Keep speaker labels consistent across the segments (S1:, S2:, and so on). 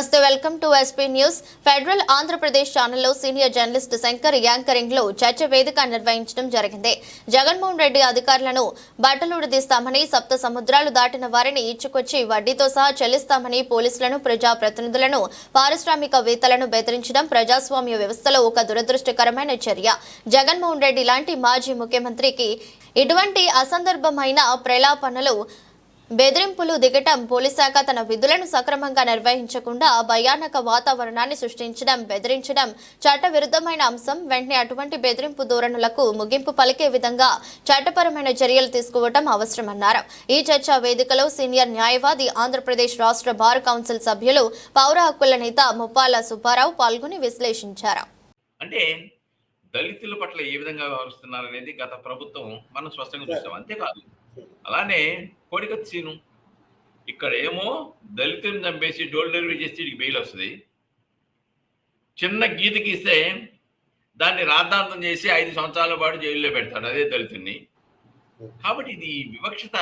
S1: నమస్తే welcome to SP news. Federal Andhra Pradesh ఛానల్లో senior journalist Shankar యాంకరింగ్లో చర్చ వేదిక నిర్వహించడం జరిగింది. జగన్మోహన్ రెడ్డి అధికారులను బట్టలుడదీస్తామని సప్త సముద్రాలు దాటిన వారిని ఇచ్చుకొచ్చి వడ్డీతో సహా చెల్లిస్తామని పోలీసులను ప్రజాప్రతినిధులను పారిశ్రామికవేత్తలను బెదిరించడం ప్రజాస్వామ్య వ్యవస్థలో ఒక దురదృష్టకరమైన చర్య. జగన్మోహన్ రెడ్డి లాంటి మాజీ ముఖ్యమంత్రికి ఇటువంటి అసందర్భమైన ప్రలాపనలు బెదిరింపులు దిగటం పోలీస్ శాఖ తన విధులను సక్రమంగా నిర్వహించకుండా భయానక వాతావరణాన్ని సృష్టించడం బెదిరించడం చట్టవిరుద్ధమైన అంశం. వెంటనే అటువంటి బెదిరింపు ధోరణులకు ముగింపు పలికే విధంగా చట్టపరమైన చర్యలు తీసుకోవటం అవసరమన్నారు. ఈ చర్చా వేదికలో సీనియర్ న్యాయవాది ఆంధ్రప్రదేశ్ రాష్ట్ర బార్ కౌన్సిల్ సభ్యులు పౌర హక్కుల నేత ముప్పాల సుబ్బారావు పాల్గొని విశ్లేషించారు.
S2: అంటే దళితుల పట్ల ఏ విధంగా వ్యవహరిస్తున్నారు అనేది గత ప్రభుత్వం మనం స్పష్టంగా చూస్తాం అంతేకాదు అలానే కోడికత్ సీను ఇక్కడ ఏమో దళితుని చంపేసి డోర్ డెలివరీ చేసి వీడికి బెయిల్ వస్తుంది. చిన్న గీత గీస్తే దాన్ని రాద్ధాంతం చేసి ఐదు సంవత్సరాల పాటు జైల్లో పెడతాడు అదే దళితుడిని కాబట్టి ఇది వివక్షత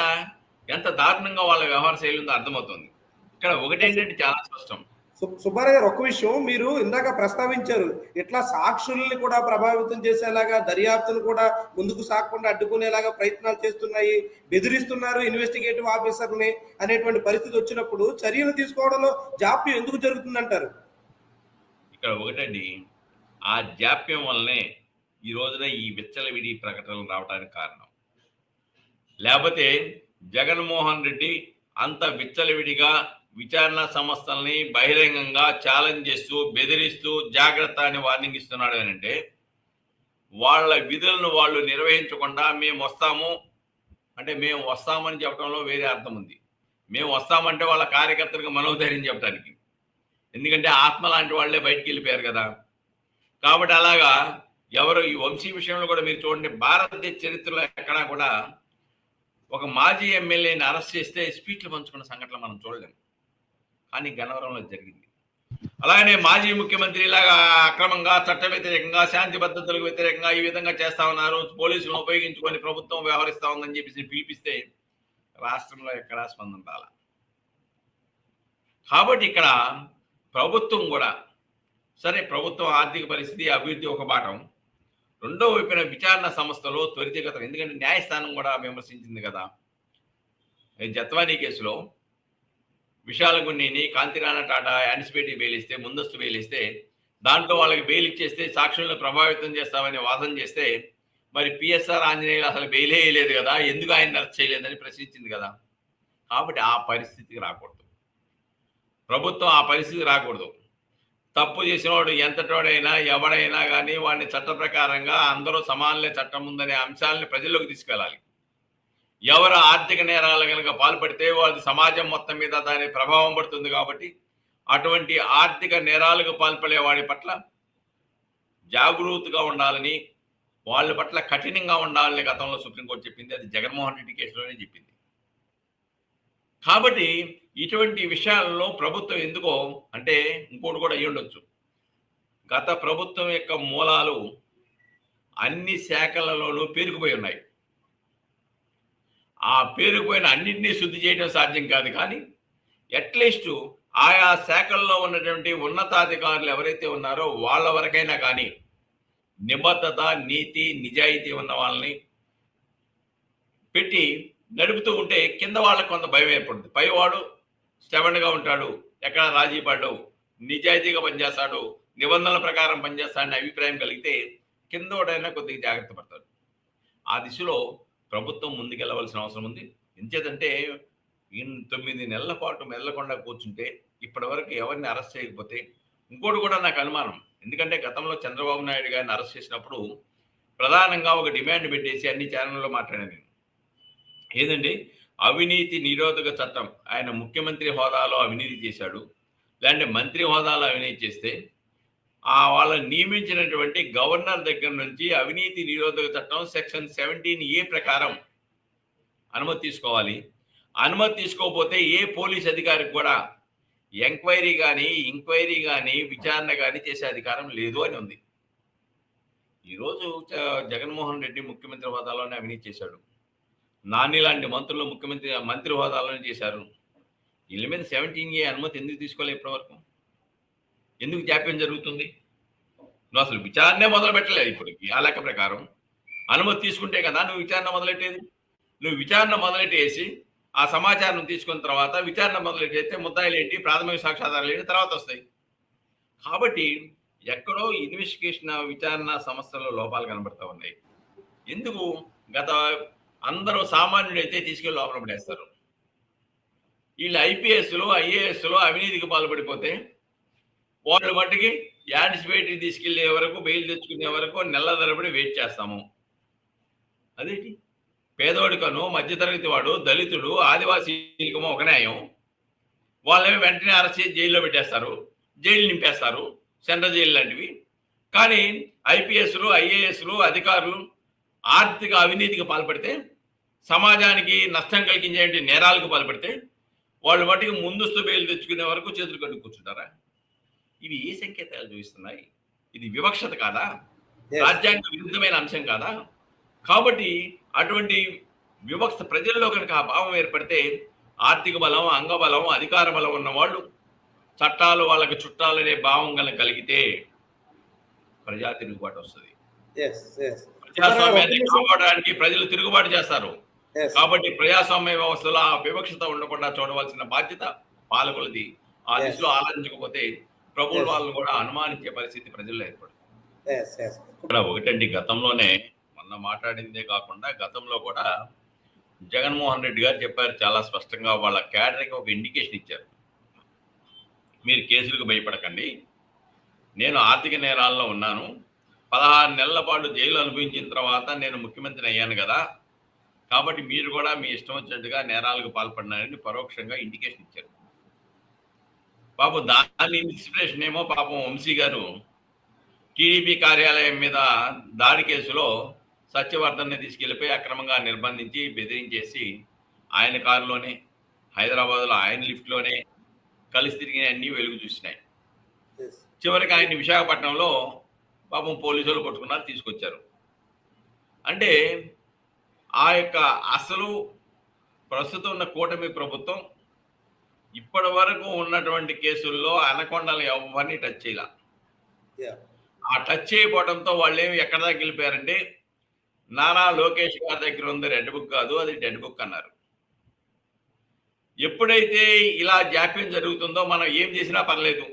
S2: ఎంత దారుణంగా వాళ్ళ వ్యవహార శైలి ఉందో అర్థమవుతుంది. ఇక్కడ ఒకటేంటంటే చాలా స్పష్టం.
S3: సుబ్బారావు గారు విషయం మీరు ఇందాక ప్రస్తావించారు. ఇట్లా సాక్షుల్ని కూడా ప్రభావితం చేసేలాగా దర్యాప్తును కూడా ముందుకు సాగకుండా అడ్డుకునేలాగా ప్రయత్నాలు చేస్తున్నాయి బెదిరిస్తున్నారు ఇన్వెస్టిగేటివ్ ఆఫీసర్ని అనేటువంటి పరిస్థితి వచ్చినప్పుడు చర్యలు తీసుకోవడంలో జాప్యం ఎందుకు జరుగుతుందంటారు?
S2: ఇక్కడ ఒకటండి ఆ జాప్యం వల్లనే ఈ రోజున ఈ విచ్చలవిడి ప్రకటనలు రావడానికి కారణం. లేకపోతే జగన్మోహన్ రెడ్డి అంత విచ్చలవిడిగా విచారణ సంస్థల్ని బహిరంగంగా ఛాలెంజ్ చేస్తూ బెదిరిస్తూ జాగ్రత్త అని వార్నింగ్ ఇస్తున్నాడు అని అంటే వాళ్ళ విధులను వాళ్ళు నిర్వహించకుండా మేము వస్తాము. అంటే మేము వస్తామని చెప్పడంలో వేరే అర్థం ఉంది. మేము వస్తామంటే వాళ్ళ కార్యకర్తలకు మనోధైర్యం చెప్పడానికి. ఎందుకంటే ఆత్మ లాంటి వాళ్ళే బయటికి వెళ్ళిపోయారు కదా. కాబట్టి అలాగా ఎవరు ఈ వంశీ విషయంలో కూడా మీరు చూడండి భారతదేశ చరిత్రలో ఎక్కడా కూడా ఒక మాజీ ఎమ్మెల్యేని అరెస్ట్ చేస్తే స్పీచ్లు పంచుకున్న సంఘటన మనం చూడలేము కానీ గన్నవరంలో జరిగింది. అలాగనే మాజీ ముఖ్యమంత్రి ఇలాగా అక్రమంగా చట్ట వ్యతిరేకంగా శాంతి భద్రతలకు వ్యతిరేకంగా ఈ విధంగా చేస్తా ఉన్నారు. పోలీసులను ఉపయోగించుకొని ప్రభుత్వం వ్యవహరిస్తా ఉందని చెప్పేసి పిలిపిస్తే రాష్ట్రంలో ఎక్కడా స్పందన రాల. కాబట్టి ఇక్కడ ప్రభుత్వం కూడా సరే ప్రభుత్వం ఆర్థిక పరిస్థితి అభివృద్ధి ఒక పాఠం రెండో వైపున విచారణ సంస్థలో త్వరితగతం ఎందుకంటే న్యాయస్థానం కూడా విమర్శించింది కదా. జత్వానీ కేసులో విశాల గుణిని కాంతిరాణ టాటా యాంటిసిపేటివ్ బెయిల్ ఇస్తే ముందస్తు బెయిల్ ఇస్తే దాంట్లో వాళ్ళకి బెయిల్ ఇచ్చేస్తే సాక్షులను ప్రభావితం చేస్తామని వాదన చేస్తే మరి పిఎస్ఆర్ ఆంజనేయులు అసలు బెయిలే వేయలేదు కదా ఎందుకు ఆయన అరెస్ట్ చేయలేదని ప్రశ్నించింది కదా. కాబట్టి ఆ పరిస్థితికి రాకూడదు. ప్రభుత్వం ఆ పరిస్థితి రాకూడదు. తప్పు చేసినవాడు ఎంతటోడైనా ఎవడైనా కానీ వాడిని చట్ట ప్రకారంగా అందరూ సమానలే చట్టం ఉందనే అంశాలని ప్రజల్లోకి తీసుకెళ్ళాలి. ఎవరు ఆర్థిక నేరాలు కనుక పాల్పడితే వారి సమాజం మొత్తం మీద దాని ప్రభావం పడుతుంది కాబట్టి అటువంటి ఆర్థిక నేరాలకు పాల్పడే వాడి పట్ల జాగరూకతగా ఉండాలని వాళ్ళ పట్ల కఠినంగా ఉండాలని గతంలో సుప్రీంకోర్టు చెప్పింది. అది జగన్మోహన్ రెడ్డి కేసులోనే చెప్పింది. కాబట్టి ఇటువంటి విషయాల్లో ప్రభుత్వం ఎందుకో అంటే ఇంకోటి కూడా అయ్యి ఉండొచ్చు గత ప్రభుత్వం యొక్క మూలాలు అన్ని శాఖలలోనూ పేరుకుపోయి ఉన్నాయి. ఆ పేరుకుపోయిన అన్నింటినీ శుద్ధి చేయడం సాధ్యం కాదు. కానీ అట్లీస్ట్ ఆయా శాఖల్లో ఉన్నటువంటి ఉన్నతాధికారులు ఎవరైతే ఉన్నారో వాళ్ళ వరకైనా కానీ నిబద్ధత నీతి నిజాయితీ ఉన్న వాళ్ళని పెట్టి నడుపుతూ ఉంటే కింద వాళ్ళకి కొంత భయం ఏర్పడుతుంది. పైవాడు స్టెవెన్గా ఉంటాడు ఎక్కడ రాజీ పడ్డు నిజాయితీగా పనిచేస్తాడు నిబంధనల ప్రకారం పనిచేస్తాడని అభిప్రాయం కలిగితే కిందోడైనా కొద్దిగా జాగ్రత్త పడతాడు. ఆ దిశలో ప్రభుత్వం ముందుకెళ్ళవలసిన అవసరం ఉంది. ఎంచేదంటే తొమ్మిది నెలల పాటు మెల్లకుండా కూర్చుంటే ఇప్పటివరకు ఎవరిని అరెస్ట్ చేయకపోతే ఇంకోటి కూడా నాకు అనుమానం. ఎందుకంటే గతంలో చంద్రబాబు నాయుడు గారిని అరెస్ట్ చేసినప్పుడు ప్రధానంగా ఒక డిమాండ్ పెట్టేసి అన్ని ఛానళ్ళలో మాట్లాడాను నేను. ఏదండి? అవినీతి నిరోధక చట్టం. ఆయన ముఖ్యమంత్రి హోదాలో అవినీతి చేశాడు. లేదంటే మంత్రి హోదాలో అవినీతి చేస్తే ఆ వాళ్ళని నియమించినటువంటి గవర్నర్ దగ్గర నుంచి అవినీతి నిరోధక చట్టం సెక్షన్ సెవెంటీన్ ఏ ప్రకారం అనుమతి తీసుకోవాలి. అనుమతి తీసుకోకపోతే ఏ పోలీస్ అధికారికి కూడా ఎంక్వైరీ కానీ ఇంక్వైరీ కానీ విచారణ కానీ చేసే అధికారం లేదు అని ఉంది. ఈరోజు జ- జగన్మోహన్ రెడ్డి ముఖ్యమంత్రి హోదాలోనే అవినీతి చేశాడు. నాని లాంటి మంత్రులు ముఖ్యమంత్రి మంత్రి హోదాలోనే చేశారు. వీళ్ళ మీద సెవెంటీన్ ఏ అనుమతి ఎందుకు తీసుకోలేదు ఇప్పటివరకు? ఎందుకు జాప్యం జరుగుతుంది? నువ్వు అసలు విచారణే మొదలు పెట్టలేదు ఇప్పటికి ఆ లెక్క ప్రకారం. అనుమతి తీసుకుంటే కదా నువ్వు విచారణ మొదలెట్టేది? నువ్వు విచారణ మొదలెట్టేసి ఆ సమాచారం తీసుకున్న తర్వాత విచారణ మొదలెట్టేస్తే ముద్దాయిలు ఏంటి ప్రాథమిక సాక్ష్యాధారాలు ఏంటి తర్వాత వస్తాయి. కాబట్టి ఎక్కడో ఇన్వెస్టిగేషన్ విచారణ సంస్థల్లో లోపాలు కనబడతా ఉన్నాయి. ఎందుకు? గత అందరూ సామాన్యులైతే తీసుకెళ్ళి లోపల పడేస్తారు. వీళ్ళు ఐపీఎస్లు ఐఏఎస్లు అవినీతికి పాల్పడిపోతే వాళ్ళు మట్టుకి యాంటిసిపేటరీ తీసుకెళ్ళే వరకు బెయిల్ తెచ్చుకునే వరకు నెల తరబడి వెయిట్ చేస్తాము. అదేంటి? పేదవాడికను మధ్యతరగతి వాడు దళితుడు ఆదివాసీలకేమో ఒక న్యాయం. వాళ్ళని వెంటనే అరెస్ట్ చేసి జైల్లో పెట్టేస్తారు. జైలు నింపేస్తారు. సెంట్రల్ జైలు లాంటివి. కానీ ఐపీఎస్లు ఐఏఎస్లు అధికారులు ఆర్థిక అవినీతికి పాల్పడితే సమాజానికి నష్టం కలిగించే నేరాలకు పాల్పడితే వాళ్ళు మట్టుకు ముందస్తు బెయిల్ తెచ్చుకునే వరకు చేతులు కట్టు కూర్చుంటారా? ఇవి ఏ సంకేతాలు చూపిస్తున్నాయి ఇది వివక్షత కాదా. రాజ్యాంగ విరుద్ధమైన అంశం కాదా? కాబట్టి అటువంటి వివక్ష ప్రజల్లో కనుక ఆ భావం ఏర్పడితే ఆర్థిక బలం అంగబలం అధికార బలం ఉన్న వాళ్ళు చట్టాలు వాళ్ళకి చుట్టాలనే భావం కనుక కలిగితే ప్రజా తిరుగుబాటు వస్తుంది. ప్రజాస్వామ్యాన్ని కాపాడడానికి ప్రజలు తిరుగుబాటు చేస్తారు. కాబట్టి ప్రజాస్వామ్య వ్యవస్థలో ఆ వివక్షత ఉండకుండా చూడవలసిన బాధ్యత పాలకులది. ఆ. దిశలో ఆలోచించకపోతే ప్రభుత్వాలను కూడా అనుమానించే పరిస్థితి ప్రజల్లో ఏర్పడుతుంది ఇక్కడ ఒకటండి గతంలోనే మొన్న మాట్లాడిందే కాకుండా గతంలో కూడా జగన్మోహన్ రెడ్డి గారు చెప్పారు చాలా స్పష్టంగా వాళ్ళ క్యాడర్కి ఒక ఇండికేషన్ ఇచ్చారు. మీరు కేసులకు భయపడకండి. నేను ఆర్థిక నేరాల్లో ఉన్నాను. పదహారు నెలల పాటు జైలు అనుభవించిన తర్వాత నేను ముఖ్యమంత్రిని అయ్యాను కదా. కాబట్టి మీరు కూడా మీ ఇష్టం వచ్చినట్టుగా నేరాలకు పాల్పడినారని పరోక్షంగా ఇండికేషన్ ఇచ్చారు. పాపం దాని ఇన్స్పిరేషన్ ఏమో పాపం వంశీ గారు టీడీపీ కార్యాలయం మీద దాడి కేసులో సత్యవర్ధన్ని తీసుకెళ్ళిపోయి అక్రమంగా నిర్బంధించి బెదిరించేసి ఆయన కారులోనే హైదరాబాద్లో ఆయన లిఫ్ట్లోనే కలిసి తిరిగిన అన్ని వెలుగు చూసినాయి. చివరికి ఆయన విశాఖపట్నంలో పాపం పోలీసులు కొట్టుకున్నారు తీసుకొచ్చారు. అంటే ఆ యొక్క అసలు ప్రస్తుతం ఉన్న కూటమి ప్రభుత్వం ఇప్పటి వరకు ఉన్నటువంటి కేసుల్లో అనకొండలు ఎవరిని టచ్ చేయాల. ఆ టచ్ చేయకపోవడంతో వాళ్ళు ఏమి ఎక్కడ దాకా వెళ్ళిపోయారంటే నానా లోకేష్ గారి దగ్గర ఉంది రెడ్ బుక్ కాదు అది డెడ్ బుక్ అన్నారు. ఎప్పుడైతే ఇలా జాప్యం జరుగుతుందో మనం ఏం చేసినా పర్లేదు.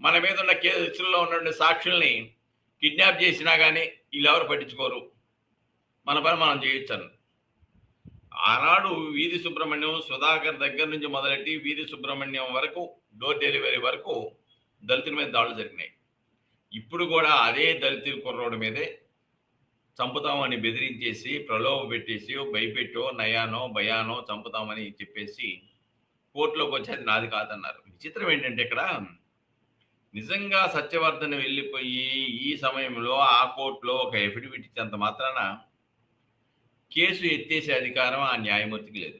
S2: మన మీద ఉన్న కేసుల్లో ఉన్నటువంటి సాక్షుల్ని కిడ్నాప్ చేసినా కానీ వీళ్ళు ఎవరు పట్టించుకోరు. మన పని మనం చేయొచ్చాను ఆనాడు వీధి సుబ్రహ్మణ్యం సుధాకర్ దగ్గర నుంచి మొదలెట్టి వీధి సుబ్రహ్మణ్యం వరకు డోర్ డెలివరీ వరకు దళితుల మీద దాడులు జరిగినాయి. ఇప్పుడు కూడా అదే దళిత కుర్రోడి మీదే చంపుతామని బెదిరించేసి ప్రలోభ పెట్టేసి భయపెట్టో నయానో భయానో చంపుతామని చెప్పేసి కోర్టులోకి వచ్చేది నాది కాదన్నారు. విచిత్రం ఏంటంటే ఇక్కడ నిజంగా సత్యవర్ధన్ వెళ్ళిపోయి ఈ సమయంలో ఆ కోర్టులో ఒక ఎఫిడవిట్ ఇచ్చేంత మాత్రాన కేసు ఎత్తేసే అధికారం ఆ న్యాయమూర్తికి లేదు.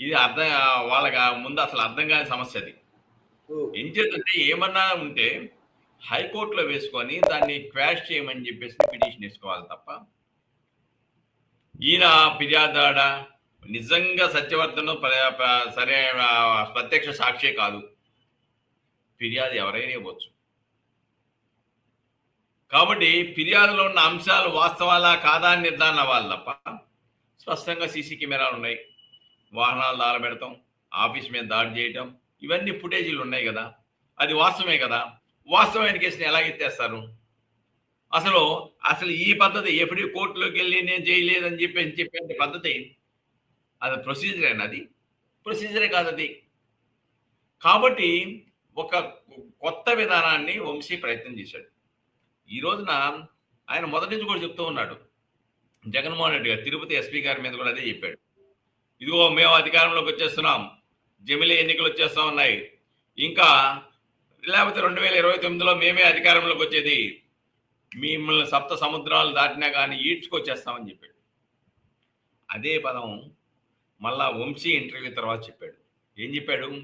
S2: ఇది అర్థం వాళ్ళకి ముందు అసలు అర్థం కాని సమస్య అది. ఏం చేద్దంటే ఏమన్నా ఉంటే హైకోర్టులో వేసుకొని దాన్ని క్వాష్ చేయమని చెప్పేసి పిటిషన్ వేసుకోవాలి తప్ప ఈయన ఫిర్యాదాడ నిజంగా సత్యవర్ధనం సరే ప్రత్యక్ష సాక్షి కాదు. ఫిర్యాదు ఎవరైనా ఇవ్వచ్చు. కాబట్టి ఫిర్యాదులో ఉన్న అంశాలు వాస్తవాలా కాదా అని నిర్ధారణ అవ్వాలి తప్ప స్పష్టంగా సీసీ కెమెరాలు ఉన్నాయి. వాహనాలు దారబెడతాం ఆఫీస్ మీద దాడి చేయటం ఇవన్నీ ఫుటేజీలు ఉన్నాయి కదా. అది వాస్తవమే కదా. వాస్తవమైన కేసుని ఎలా ఎత్తేస్తారు? అసలు అసలు ఈ పద్ధతి ఎప్పుడు కోర్టులోకి వెళ్ళి నేను చేయలేదని చెప్పి చెప్పే పద్ధతి? అది ప్రొసీజర్ అది? ప్రొసీజరే కాదు అది. కాబట్టి ఒక కొత్త విధానాన్ని వంశీ ప్రయత్నం చేశాడు. ఈ రోజున ఆయన మొదటి నుంచి కూడా చెప్తూ ఉన్నాడు. జగన్మోహన్ రెడ్డి గారు తిరుపతి ఎస్పీ గారి మీద కూడా అదే చెప్పాడు. ఇదిగో మేము అధికారంలోకి వచ్చేస్తున్నాం. జమిలీ ఎన్నికలు వచ్చేస్తా ఉన్నాయి. ఇంకా లేకపోతే రెండు వేల ఇరవై తొమ్మిదిలో మేమే అధికారంలోకి వచ్చేది. మిమ్మల్ని సప్త సముద్రాలు దాటినా కానీ ఈడ్చుకొచ్చేస్తామని చెప్పాడు. అదే పదం మళ్ళా వంశీ ఇంటర్వ్యూ తర్వాత చెప్పాడు. ఏం చెప్పాడు?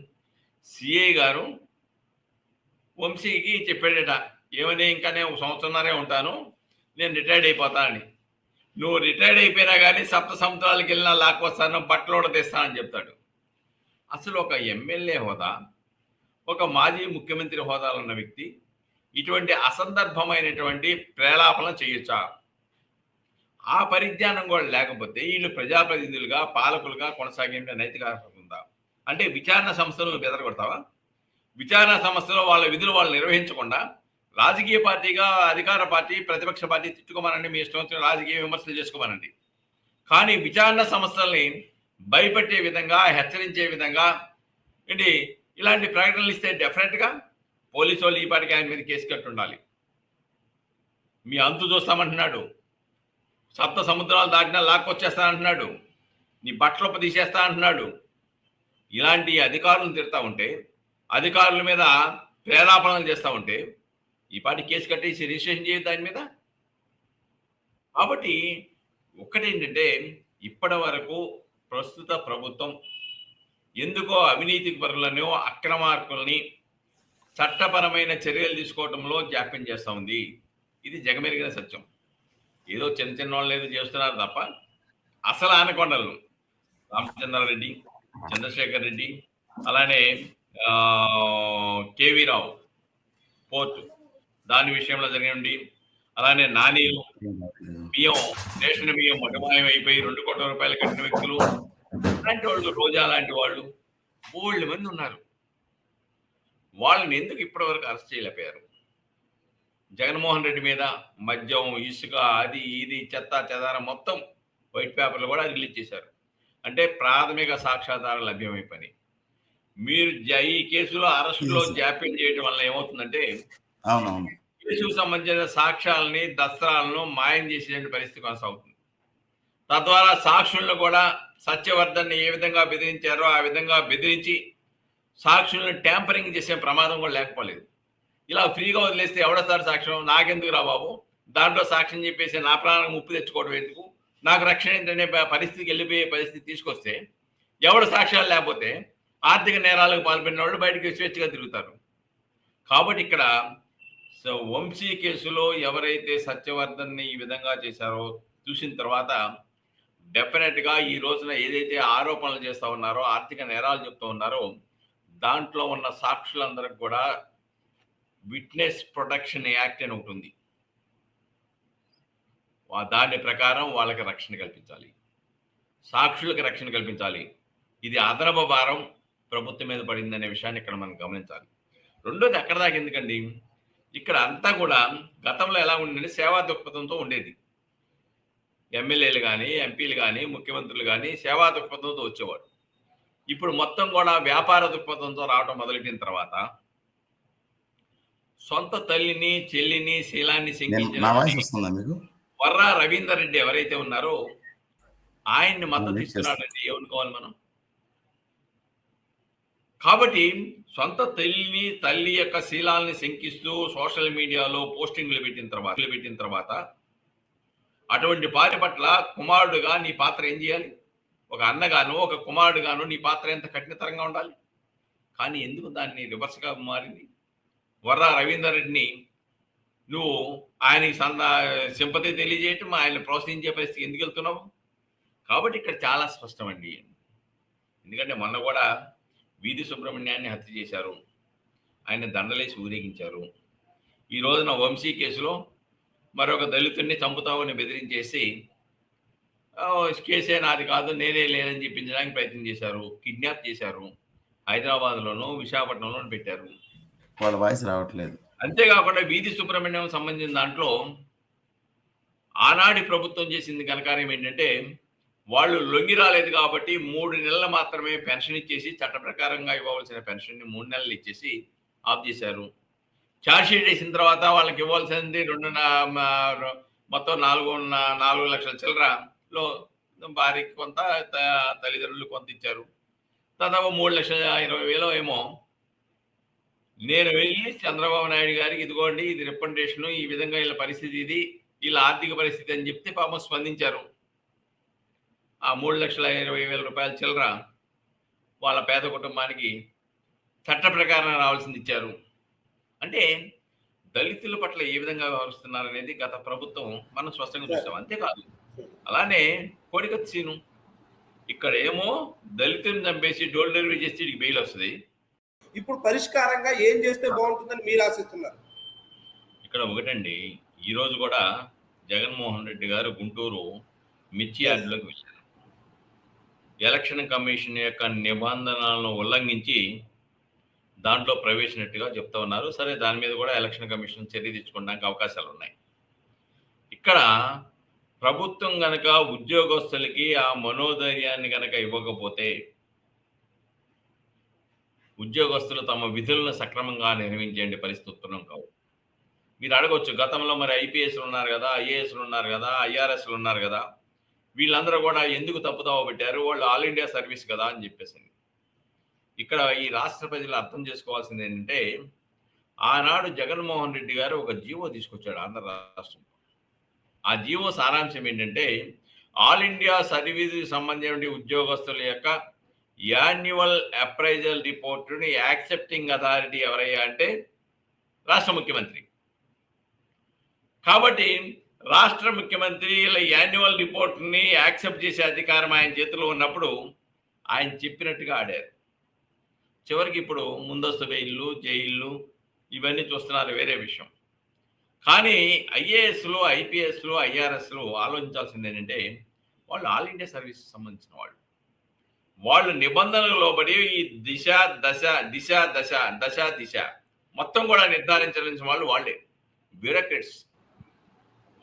S2: సిఐ గారు వంశీకి చెప్పాడట. ఏమని ఇంకా నేను ఒక సంవత్సరంన్నరే ఉంటాను. నేను రిటైర్డ్ అయిపోతా అని నువ్వు రిటైర్డ్ అయిపోయినా కానీ సప్త సంవత్సరాలకు వెళ్ళినా లాక్కొస్తాను బట్టలు కూడా తెస్తానని చెప్తాడు. అసలు ఒక ఎమ్మెల్యే హోదా ఒక మాజీ ముఖ్యమంత్రి హోదాలో ఉన్న వ్యక్తి ఇటువంటి అసందర్భమైనటువంటి ప్రేలాపన చేయొచ్చా? ఆ పరిజ్ఞానం కూడా లేకపోతే వీళ్ళు ప్రజాప్రతినిధులుగా పాలకులుగా కొనసాగే నైతిక ఉందా? అంటే విచారణ సంస్థలు బెదరగొడతావా? విచారణ సంస్థలో వాళ్ళ విధులు వాళ్ళు నిర్వహించకుండా రాజకీయ పార్టీగా అధికార పార్టీ ప్రతిపక్ష పార్టీ తిట్టుకోమనండి మీ ఇష్టం వచ్చిన రాజకీయ విమర్శలు చేసుకోమనండి. కానీ విచారణ సంస్థల్ని భయపెట్టే విధంగా హెచ్చరించే విధంగా ఏంటి ఇలాంటి ప్రకటనలు ఇస్తే డెఫినెట్గా పోలీసు వాళ్ళు ఈ పాటికి ఆయన మీద కేసు కట్టి ఉండాలి మీ అంతు చూస్తామంటున్నాడు. సప్త సముద్రాలు దాటినా లాక్కొచ్చేస్తా అంటున్నాడు నీ బట్టలు తీసేస్తా అంటున్నాడు ఇలాంటి అధికారులను తిడతా ఉంటే అధికారుల మీద ప్రేరాపణలు చేస్తూ ఉంటే ఈ పాటి కేసు కట్టేసి రిజిస్ట్రేషన్ చేయదు దాని మీద? కాబట్టి ఒక్కటేంటంటే ఇప్పటి వరకు ప్రస్తుత ప్రభుత్వం ఎందుకో అవినీతి పరులను అక్రమార్కుల్ని చట్టపరమైన చర్యలు తీసుకోవడంలో జాప్యం చేస్తూ ఉంది. ఇది జగమెరిగిన సత్యం. ఏదో చిన్న చిన్న వాళ్ళు ఏదో చేస్తున్నారు తప్ప అసలు ఆనకొండలు. రామచంద్రారెడ్డి చంద్రశేఖర్ రెడ్డి అలానే ఆ, కేవీ రావు పోర్టు. దాని విషయంలో జరిగినండి అలానే నానీలు బియ్యం రేషన్ బియ్యం మటమాయం అయిపోయి రెండు కోట్ల రూపాయలు కట్టిన వ్యక్తులు అలాంటి వాళ్ళు రోజా లాంటి వాళ్ళు బోళ్ళు మంది ఉన్నారు. వాళ్ళని ఎందుకు ఇప్పటివరకు అరెస్ట్ చేయలేకపోయారు? జగన్మోహన్ రెడ్డి మీద మద్యం ఇసుక అది ఇది చెత్త చెదారం మొత్తం వైట్ పేపర్లు కూడా రిలీజ్ చేశారు. అంటే ప్రాథమిక సాక్ష్యాధారాలు లభ్యమైపోయినాయి మీరు జ- ఈ కేసులో అరెస్టులో జాప్యం చేయడం వల్ల ఏమవుతుందంటే
S4: అవునవును.
S2: కేసుకు సంబంధించిన సాక్ష్యాలని దస్త్రాలను మాయం చేసే పరిస్థితి కొనసాగుతుంది. తద్వారా సాక్షులను కూడా సత్యవర్ధన్ని ఏ విధంగా బెదిరించారో ఆ విధంగా బెదిరించి సాక్షులను ట్యాంపరింగ్ చేసే ప్రమాదం కూడా లేకపోలేదు. ఇలా ఫ్రీగా వదిలేస్తే ఎవడతారు సాక్ష్యం? నాకెందుకు రా బాబు? దాంట్లో సాక్ష్యం చెప్పేసి నా ప్రాణం ముప్పు తెచ్చుకోవడం ఎందుకు? నాకు రక్షణ ఏంటనే పరిస్థితికి వెళ్ళిపోయే పరిస్థితి తీసుకొస్తే ఎవడు సాక్ష్యాలు లేకపోతే ఆర్థిక నేరాలకు పాల్పడిన వాళ్ళు బయటకు స్వేచ్ఛగా తిరుగుతారు. కాబట్టి ఇక్కడ సో వంశీ కేసులో ఎవరైతే సత్యవర్ధన్ని ఈ విధంగా చేశారో చూసిన తర్వాత డెఫినెట్గా ఈ రోజున ఏదైతే ఆరోపణలు చేస్తూ ఉన్నారో ఆర్థిక నేరాలు చెప్తూ ఉన్నారో దాంట్లో ఉన్న సాక్షులందరికి కూడా విట్నెస్ ప్రొటెక్షన్ యాక్ట్ అని ఒకటి ఉంది. వా- దాని ప్రకారం వాళ్ళకి రక్షణ కల్పించాలి. సాక్షులకు రక్షణ కల్పించాలి. ఇది అదనపు భారం ప్రభుత్వం మీద పడిందనే విషయాన్ని ఇక్కడ మనం గమనించాలి. రెండోది ఎక్కడ దాకా ఎందుకండి? ఇక్కడ అంతా కూడా గతంలో ఎలా ఉండింది సేవా దృక్పథంతో ఉండేది. ఎమ్మెల్యేలు కానీ ఎంపీలు కానీ ముఖ్యమంత్రులు కానీ సేవా దృక్పథంతో వచ్చేవాడు ఇప్పుడు మొత్తం కూడా వ్యాపార దృక్పథంతో రావడం మొదలెట్టిన తర్వాత సొంత తల్లిని చెల్లిని శీలాన్ని శంకించిన వర్రా రవీందర్ రెడ్డి ఎవరైతే ఉన్నారో ఆయన్ని మద్దతు ఇస్తున్నాడండి. ఏమనుకోవాలి మనం? కాబట్టి సొంత తల్లిని తల్లి యొక్క శీలాల్ని శంకిస్తూ సోషల్ మీడియాలో పోస్టింగ్లు పెట్టిన తర్వాత పెట్టిన తర్వాత అటువంటి భార్య పట్ల కుమారుడుగా నీ పాత్ర ఏం చేయాలి? ఒక అన్నగాను ఒక కుమారుడుగాను నీ పాత్ర ఎంత కఠినతరంగా ఉండాలి? కానీ ఎందుకు దాన్ని రివర్స్గా మారింది? వర్రా రవీందర్ రెడ్డిని నువ్వు ఆయనకి సంద సింపతి తెలియజేయటం ఆయన ప్రోత్సహించే పరిస్థితి ఎందుకు వెళ్తున్నావు? కాబట్టి ఇక్కడ చాలా స్పష్టమండి. ఎందుకంటే మొన్న కూడా వీధి సుబ్రహ్మణ్యాన్ని హత్య చేశారు. ఆయన దండలేసి ఊరేగించారు. ఈ రోజున వంశీ కేసులో మరొక దళితుడిని చంపుతామని బెదిరించేసి "ఆ, కేసే నాది కాదు నేనే లేదని చెప్పించడానికి ప్రయత్నం చేశారు. కిడ్నాప్ చేశారు. హైదరాబాద్లోనూ విశాఖపట్నంలోనూ పెట్టారు.
S4: వాళ్ళ వాయిస్ రావట్లేదు.
S2: అంతేకాకుండా వీధి సుబ్రహ్మణ్యం సంబంధించిన దాంట్లో ఆనాటి ప్రభుత్వం చేసింది కనకార్యం ఏంటంటే వాళ్ళు లొంగి రాలేదు కాబట్టి మూడు నెలలు మాత్రమే పెన్షన్ ఇచ్చేసి చట్ట ప్రకారంగా ఇవ్వవలసిన పెన్షన్ని మూడు నెలలు ఇచ్చేసి ఆఫ్ చేశారు. ఛార్జ్షీట్ వేసిన తర్వాత వాళ్ళకి ఇవ్వాల్సింది రెండు మొత్తం నాలుగు నాలుగు లక్షల చిల్లరలో భార్యకి కొంత తల్లిదండ్రులు కొంత ఇచ్చారు. దాదాపు మూడు లక్షల ఇరవై వేలు ఏమో. నేను వెళ్ళి చంద్రబాబు నాయుడు గారికి ఇదిగోండి ఇది రిప్రజెంటేషన్ ఈ విధంగా వీళ్ళ పరిస్థితి ఇది వీళ్ళ ఆర్థిక పరిస్థితి అని చెప్తే పాపం స్పందించారు. ఆ మూడు లక్షల ఇరవై వేల రూపాయల చిల్లర వాళ్ళ పేద కుటుంబానికి చట్ట ప్రకారం రావాల్సింది ఇచ్చారు. అంటే దళితుల పట్ల ఏ విధంగా వ్యవహరిస్తున్నారు అనేది గత ప్రభుత్వం మనం స్పష్టంగా చూస్తాం అంతేకాదు అలానే కోడికత్ సీను ఇక్కడ ఏమో దళితులను చంపేసి డోర్ డెలివరీ చేస్తే వీడికి బెయిల్ వస్తుంది.
S3: ఇప్పుడు పరిష్కారంగా ఏం చేస్తే బాగుంటుందని మీరు ఆశిస్తున్నారు?
S2: ఇక్కడ ఒకటండి ఈ రోజు కూడా జగన్మోహన్ రెడ్డి గారు గుంటూరు మిర్చి యార్డులోకి ఎలక్షన్ కమిషన్ యొక్క నిబంధనలను ఉల్లంఘించి దాంట్లో ప్రవేశినట్టుగా చెప్తా ఉన్నారు. సరే దాని మీద కూడా ఎలక్షన్ కమిషన్ చర్య తీసుకోవడానికి అవకాశాలు ఉన్నాయి. ఇక్కడ ప్రభుత్వం గనక ఉద్యోగస్తులకి ఆ మనోధైర్యాన్ని గనక ఇవ్వకపోతే ఉద్యోగస్తులు తమ విధులను సక్రమంగా నిర్వహించండి పరిస్థితులు కావు. మీరు అడగవచ్చు గతంలో మరి ఐపీఎస్లు ఉన్నారు కదా ఐఏఎస్లు ఉన్నారు కదా ఐఆర్ఎస్లు ఉన్నారు కదా వీళ్ళందరూ కూడా ఎందుకు తప్పుదావ పెట్టారు? వాళ్ళు ఆల్ ఇండియా సర్వీస్ కదా అని చెప్పేసింది ఇక్కడ ఈ రాష్ట్ర ప్రజలు అర్థం చేసుకోవాల్సింది ఏంటంటే ఆనాడు జగన్మోహన్ రెడ్డి గారు ఒక జీవో తీసుకొచ్చాడు ఆంధ్ర రాష్ట్రం ఆ జీవో సారాంశం ఏంటంటే ఆల్ ఇండియా సర్వీస్ సంబంధించిన ఉద్యోగస్తుల యొక్క యాన్యువల్ అప్రైజల్ రిపోర్టుని యాక్సెప్టింగ్ అథారిటీ ఎవరయ్యా అంటే రాష్ట్ర ముఖ్యమంత్రి. కాబట్టి రాష్ట్ర ముఖ్యమంత్రి యాన్యువల్ రిపోర్ట్ని యాక్సెప్ట్ చేసే అధికారం ఆయన చేతిలో ఉన్నప్పుడు ఆయన చెప్పినట్టుగా ఆడారు. చివరికి ఇప్పుడు ముందస్తు బెయిల్లు జైళ్ళు ఇవన్నీ చూస్తున్నారు వేరే విషయం. కానీ ఐఏఎస్లు ఐపీఎస్లు ఐఆర్ఎస్లు ఆలోచించాల్సింది ఏంటంటే వాళ్ళు ఆల్ ఇండియా సర్వీస్ సంబంధించిన వాళ్ళు. వాళ్ళు నిబంధనలు లోబడి ఈ దిశ దశ దిశ దశ దశ దిశ మొత్తం కూడా నిర్ధారించాల్సిన వాళ్ళు వాళ్ళే. బ్యూరోక్రట్స్.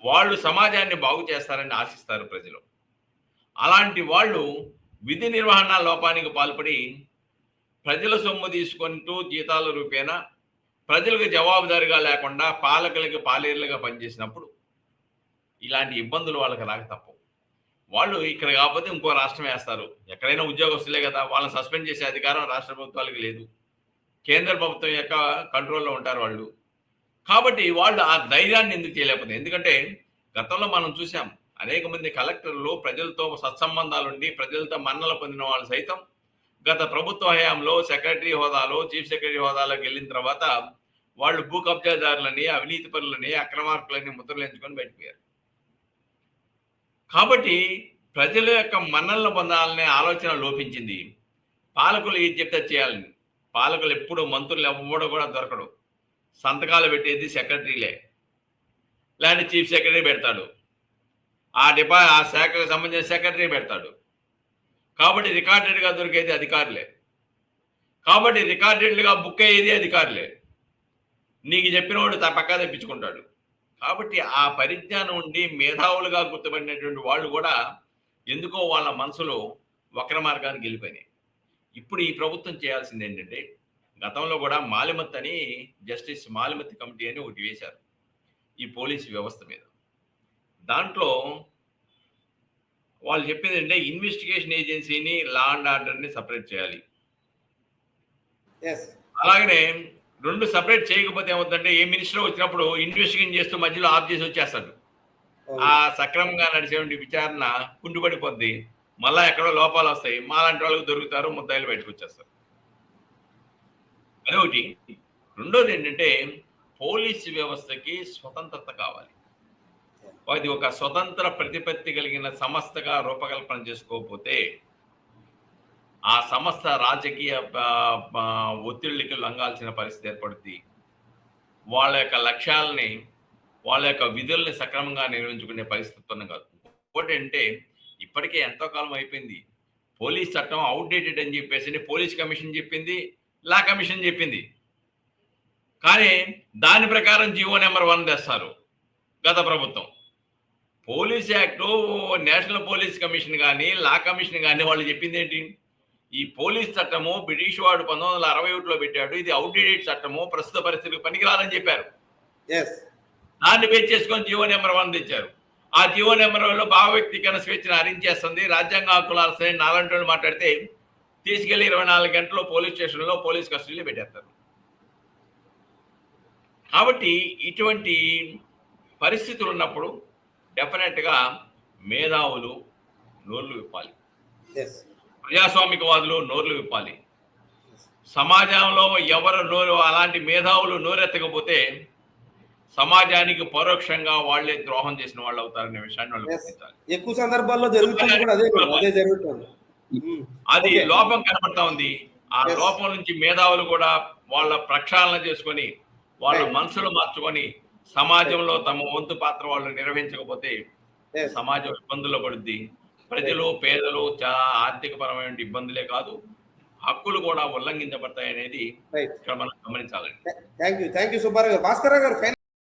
S2: వాళ్ళు సమాజాన్ని బాగు చేస్తారని ఆశిస్తారు ప్రజలు. అలాంటి వాళ్ళు విధి నిర్వహణ లోపానికి పాల్పడి ప్రజల సొమ్ము తీసుకుంటూ జీతాల రూపేణా ప్రజలకు జవాబుదారీగా లేకుండా పాలకులకి పాలేరులుగా పనిచేసినప్పుడు ఇలాంటి ఇబ్బందులు వాళ్ళకి రాక తప్పవు వాళ్ళు ఇక్కడ కాకపోతే ఇంకో రాష్ట్రం వేస్తారు. ఎక్కడైనా ఉద్యోగస్తులే కదా వాళ్ళని సస్పెండ్ చేసే అధికారం రాష్ట్ర ప్రభుత్వాలకు లేదు. కేంద్ర ప్రభుత్వం యొక్క కంట్రోల్లో ఉంటారు వాళ్ళు. కాబట్టి వాళ్ళు ఆ ధైర్యాన్ని ఎందుకు చేయలేకపోతే ఎందుకంటే గతంలో మనం చూసాం అనేక మంది కలెక్టర్లు ప్రజలతో సత్సంబంధాలు ఉండి ప్రజలతో మన్నలు పొందిన వాళ్ళు సైతం గత ప్రభుత్వ హయాంలో సెక్రటరీ హోదాలో చీఫ్ సెక్రటరీ హోదాలోకి వెళ్ళిన తర్వాత వాళ్ళు భూ కబ్జాదారులని అవినీతి పరులని అక్రమార్కులని ముద్రలు ఎంచుకొని బయటపోయారు కాబట్టి ప్రజల యొక్క మన్నలను పొందాలనే ఆలోచన లోపించింది. పాలకులు ఏది చెప్తే చేయాలని. పాలకులు ఎప్పుడు మంత్రులు ఎవ్వడో కూడా దొరకడు. సంతకాలు పెట్టేది సెక్రటరీలే. లేదంటే చీఫ్ సెక్రటరీ పెడతాడు. ఆ డిపా ఆ శాఖకు సంబంధించిన సెక్రటరీ పెడతాడు. కాబట్టి రికార్డెడ్గా దొరికేది అధికారులే. కాబట్టి రికార్డెడ్గా బుక్ అయ్యేది అధికారులే. నీకు చెప్పినవాడు వాడు పక్కా తెప్పించుకుంటాడు. కాబట్టి ఆ పరిజ్ఞానం ఉండి మేధావులుగా గుర్తుపడినటువంటి వాళ్ళు కూడా ఎందుకో వాళ్ళ మనసులో వక్ర మార్గానికి వెళ్ళిపోయినాయి. ఇప్పుడు ఈ ప్రభుత్వం చేయాల్సింది ఏంటంటే గతంలో కూడా మాలిమత్ అని జస్టిస్ మాలిమత్ కమిటీ అని ఒకటి వేశారు ఈ పోలీస్ వ్యవస్థ మీద. దాంట్లో వాళ్ళు చెప్పింది అంటే ఇన్వెస్టిగేషన్ ఏజెన్సీని లా అండ్ ఆర్డర్ని సపరేట్ చేయాలి. అలాగనే రెండు సపరేట్ చేయకపోతే ఏమవుతుందంటే ఏ మినిస్టర్ వచ్చినప్పుడు ఇన్వెస్టిగేషన్ చేస్తూ మధ్యలో ఆఫ్ చేసి వచ్చేస్తాడు. ఆ సక్రమంగా నడిచేటువంటి విచారణ కుంటుపడిపోద్ది. మళ్ళా ఎక్కడో లోపాలు వస్తాయి. మాలాంటి వాళ్ళకి దొరుకుతారు ముద్దాయిలు బయటకు వచ్చేస్తారు. అదొకటి రెండోది ఏంటంటే పోలీస్ వ్యవస్థకి స్వతంత్రత కావాలి. అది ఒక స్వతంత్ర ప్రతిపత్తి కలిగిన సంస్థగా రూపకల్పన చేసుకోకపోతే ఆ సంస్థ రాజకీయ ఒత్తిళ్ళకి లొంగాల్సిన పరిస్థితి ఏర్పడుద్ది. వాళ్ళ యొక్క లక్ష్యాలని వాళ్ళ యొక్క విధుల్ని సక్రమంగా నిర్వహించుకునే పరిస్థితి కాదు. ఇంకోటి అంటే ఇప్పటికే ఎంతో కాలం అయిపోయింది. పోలీస్ చట్టం అవుట్డేటెడ్ అని చెప్పేసి పోలీస్ కమిషన్ చెప్పింది. లా కమిషన్ చెప్పింది. కానీ దాని ప్రకారం జీవో నెంబర్ వన్ తెస్తారు గత ప్రభుత్వం. Police act national police commission కానీ లా కమిషన్ కానీ వాళ్ళు చెప్పింది ఏంటి? ఈ పోలీస్ చట్టము బ్రిటిష్ వాడు పంతొమ్మిది వందల అరవై ఒకటిలో పెట్టాడు. ఇది అవుట్డేటెడ్ చట్టము ప్రస్తుత పరిస్థితికి పనికిరాదని చెప్పారు.
S3: ఎస్
S2: దాన్ని బేస్ చేసుకొని జీవో నెంబర్ వన్ తెచ్చారు. ఆ జీవో నెంబర్ వన్లో భావ వ్యక్తీకరణ స్వేచ్ఛను హరించేస్తుంది. రాజ్యాంగ హక్కులు నాలంటి మాట్లాడితే తీసుకెళ్ళి ఇరవై నాలుగు గంటలు పోలీస్ స్టేషన్లో పోలీస్ కస్టడీలో పెట్టేస్తారు. కాబట్టి ఇటువంటి పరిస్థితులు ఉన్నప్పుడు డెఫినెట్గా మేధావులు నోర్లు విప్పాలి. ప్రజాస్వామికవాదులు నోర్లు విప్పాలి. సమాజంలో ఎవరు నోరు అలాంటి మేధావులు నోరెత్తకపోతే సమాజానికి పరోక్షంగా వాళ్ళే ద్రోహం చేసిన వాళ్ళు అవుతారనే విషయాన్ని వాళ్ళు
S3: ఎక్కువ సందర్భాల్లో జరుగుతుంది కూడా అదే జరుగుతుంది.
S2: అది. లోపం కనబడతా ఉంది. ఆ. లోపం నుంచి మేధావులు కూడా వాళ్ళ ప్రక్షాళన చేసుకొని వాళ్ళ. మనసులు మార్చుకొని సమాజంలో తమ వంతు పాత్ర వాళ్ళు నిర్వహించకపోతే. సమాజం ఇబ్బందుల్లో పడుద్ది. ప్రజలు పేదలు చాలా ఆర్థిక పరమైన ఇబ్బందులే కాదు. హక్కులు కూడా ఉల్లంఘించబడతాయి అనేది ఇక్కడ మనం గమనించాలండి
S3: thank you thank you Subbarao గారు. భాస్కర్ గారు